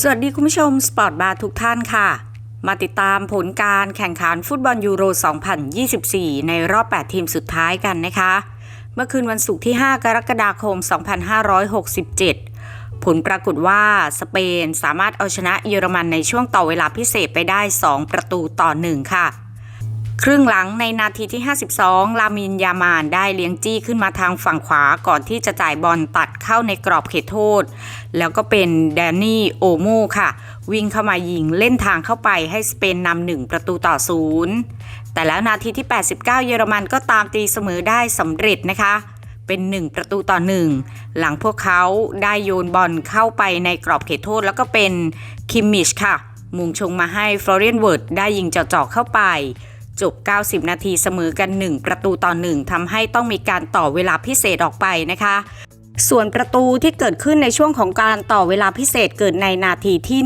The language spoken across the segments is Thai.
สวัสดีคุณผู้ชมสปอร์ตบาร์ทุกท่านค่ะ มาติดตามผลการแข่งขันฟุตบอลยูโร 2024 ในรอบ 8 ทีมสุดท้ายกันนะคะ เมื่อคืนวันศุกร์ที่ 5 กรกฎาคม 2567 ผลปรากฏว่าสเปนสามารถเอาชนะเยอรมันในช่วงต่อเวลาพิเศษไปได้ 2 ประตูต่อ 1 ค่ะ ครึ่งหลังในนาทีที่ 52 ลามินยามานได้เลี้ยงจี้ขึ้นมาทางฝั่งขวาก่อนที่จะจ่ายบอลตัดเข้าในกรอบเขตโทษ แล้วก็เป็นแดนนี่โอโมค่ะ วิ่งเข้ามายิงเล่นทางเข้าไปให้สเปนนำหนึ่งประตูต่อศูนย์แต่แล้วนาทีที่ 89 เยอรมันก็ตามตีเสมอได้สำเร็จนะคะ เป็น 1 ประตูต่อ 1 หลังพวกเขาได้โยนบอลเข้าไปในกรอบเขตโทษ แล้วก็เป็นคิมมิชค่ะ มุงชงมาให้ฟลอเรียนเวิร์ดได้ยิงเจาะๆเข้าไป จบ 90 นาทีเสมอกัน 1 ประตูต่อ 1ทำให้ต้องมีการต่อเวลาพิเศษออกไปนะคะ ส่วนประตูที่เกิดขึ้นในช่วงของการต่อเวลาพิเศษเกิดในนาทีที่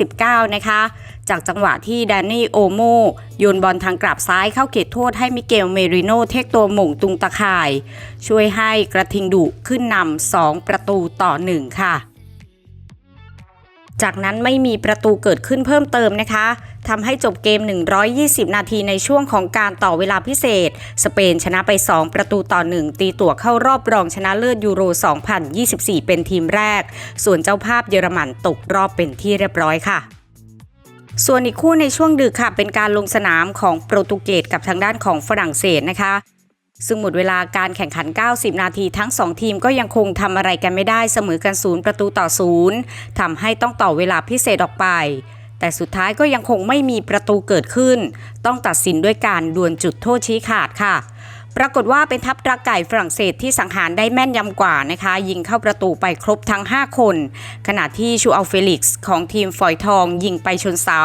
119 นะคะ จากจังหวะที่แดนนี่โอโมโยนบอลทางกลับซ้ายเข้าเขตโทษให้มิเกลเมริโนเทคตัวหม่งตุงตะข่าย ช่วยให้กระทิงดุขึ้นนำ2ประตูต่อ 1 ค่ะจากนั้นไม่มีประตูเกิดขึ้นเพิ่มเติมนะคะ ทำให้จบเกม 120 นาทีในช่วงของการต่อเวลาพิเศษ สเปนชนะไป 2 ประตูต่อ 1 ตีตั๋วเข้ารอบรองชนะเลิศยูโร 2024 เป็นทีมแรก ส่วนเจ้าภาพเยอรมันตกรอบเป็นที่เรียบร้อยค่ะส่วนอีกคู่ในช่วงดึกค่ะ เป็นการลงสนามของโปรตุเกสกับทางด้านของฝรั่งเศสนะคะ ซึ่งหมดเวลาการแข่งขัน 90 นาทีทั้ง 2 ทีมก็ยังคงทำอะไรกันไม่ได้เสมอกันศูนย์ประตูต่อศูนย์ทำให้ต้องต่อเวลาพิเศษออกไป แต่สุดท้ายก็ยังคงไม่มีประตูเกิดขึ้น ต้องตัดสินด้วยการดวลจุดโทษชี้ขาดค่ะ ปรากฏว่าเป็นทัพตราไก่ฝรั่งเศสที่สังหารได้แม่นยำกว่านะคะ ยิงเข้าประตูไปครบทั้ง 5 คน ขณะที่ชูอัลเฟลิกซ์ของทีมฝอยทองยิงไปชนเสา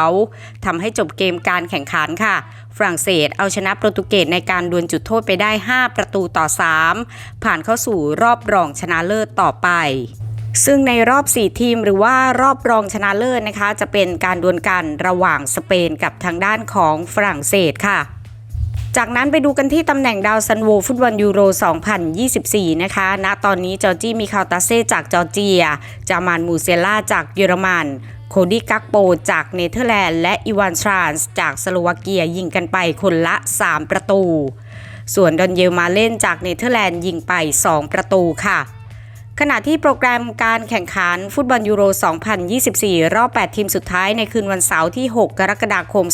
ทำให้จบเกมการแข่งขันค่ะฝรั่งเศสเอาชนะโปรตุเกสในการดวลจุดโทษไปได้ 5 ประตูต่อ 3 ผ่านเข้าสู่รอบรองชนะเลิศต่อไป ซึ่งในรอบ 4 ทีมหรือว่ารอบรองชนะเลิศนะคะ จะเป็นการดวลกันระหว่างสเปนกับทางด้านของฝรั่งเศสค่ะ จากนั้นไปดูกันที่ตำแหน่งดาวซันโวฟุตบอลยูโร 2024 นะคะ ณ ตอนนี้จอร์จี้มีคาตาเซ่จากจอร์เจีย จามานมูเซล่าจากเยอรมัน โคดี้กักโปจากเนเธอร์แลนด์ และอีวานทรานส์จากสโลวาเกียยิงกันไปคนละ 3 ประตู ส่วนดอนเยลมาเล่นจากเนเธอร์แลนด์ยิงไป 2 ประตูค่ะ ขณะที่โปรแกรมการแข่งขันฟุตบอลยูโร 2024 รอบ 8 ทีมสุดท้ายในคืนวันเสาร์ที่ 6 กรกฎาคม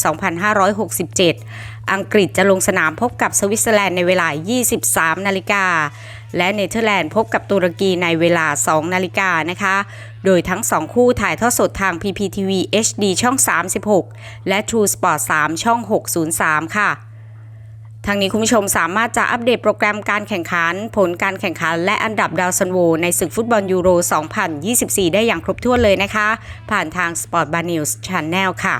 2567 อังกฤษจะลงสนามพบกับสวิตเซอร์แลนด์ในเวลา 23 นาฬิกา และเนเธอร์แลนด์พบกับตุรกีในเวลา 2 นาฬิกานะคะ โดยทั้ง 2 คู่ถ่ายทอดสดทาง PPTV HD ช่อง 36 และ True Sport 3 ช่อง 603 ค่ะ ทางนี้คุณผู้ชมสามารถจะอัปเดตโปรแกรมการแข่งขัน ผลการแข่งขัน และอันดับดาวซันโวในศึกฟุตบอลยูโร 2024 ได้อย่างครบถ้วนเลยนะคะ ผ่านทาง Sport Bar News Channel ค่ะ